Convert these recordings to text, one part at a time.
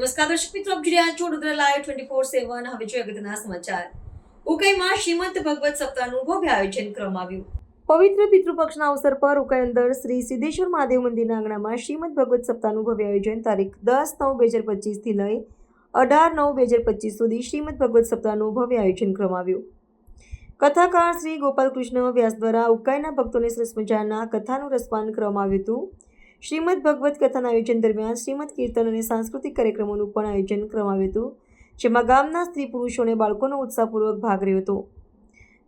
નમસ્કાર દર્શક મિત્રો, આપ જોડ્યા છો Vadodara live twenty four seven હવે જોઈએ અગત્યના સમાચાર. ઉકાઈમાં શ્રીમંત ભગવત સપ્તાહનું ભવ્ય આયોજન કરવામાં આવ્યું. પવિત્ર પિતૃપક્ષના અવસર પર ઉકાઈ અંદર શ્રી સિદ્ધેશ્વર મહાદેવ મંદિરના આંગણામાં શ્રીમદ ભગવત સપ્તાહનું ભવ્ય આયોજન તારીખ દસ નવ બે હજાર પચીસથી લઈ અઢાર નવ બે હજાર પચીસ સુધી શ્રીમદ ભગવત સપ્તાહનું ભવ્ય આયોજન કરવામાં આવ્યું. કથાકાર શ્રી ગોપાલકૃષ્ણ વ્યાસ દ્વારા ઉકાઈના ભક્તોને સરસ મજાના કથાનું રસપાન કરવામાં આવ્યું હતું. શ્રીમદ ભગવત કથાના આયોજન દરમિયાન શ્રીમદ કીર્તન અને સાંસ્કૃતિક કાર્યક્રમોનું પણ આયોજન કરવામાં આવ્યું હતું, જેમાં ગામના સ્ત્રી પુરુષો અને બાળકોનો ઉત્સાહપૂર્વક ભાગ રહ્યો હતો.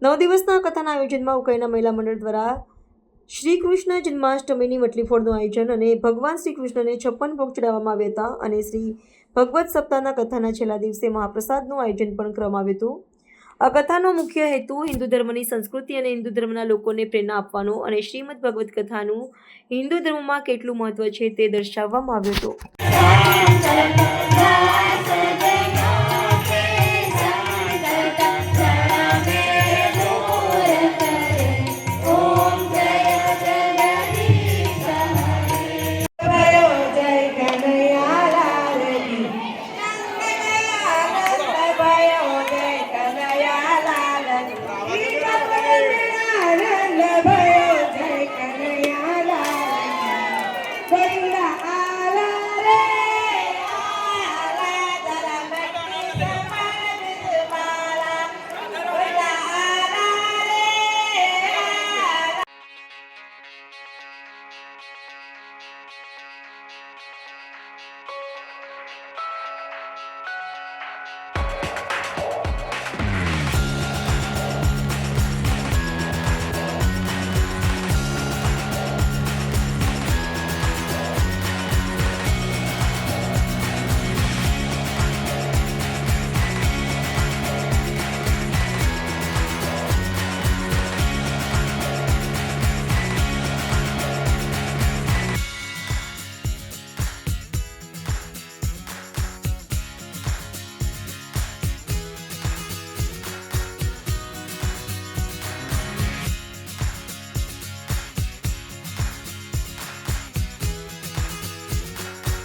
નવ દિવસના કથાના આયોજનમાં ઉકાઈના મહિલા મંડળ દ્વારા શ્રી કૃષ્ણ જન્માષ્ટમીની વટલીફોડનું આયોજન અને ભગવાન શ્રી કૃષ્ણને છપ્પન ભોગ ચડાવવામાં આવ્યા હતા અને શ્રી ભગવત સપ્તાહના કથાના છેલ્લા દિવસે મહાપ્રસાદનું આયોજન પણ કરવામાં આવ્યું હતું. આ કથાનો મુખ્ય હેતુ હિન્દુ ધર્મની સંસ્કૃતિ અને હિન્દુ ધર્મના લોકોને પ્રેરણા આપવાનો અને શ્રીમદ ભગવદ્ કથાનું હિન્દુ ધર્મમાં કેટલું મહત્વ છે તે દર્શાવવામાં આવ્યું હતું.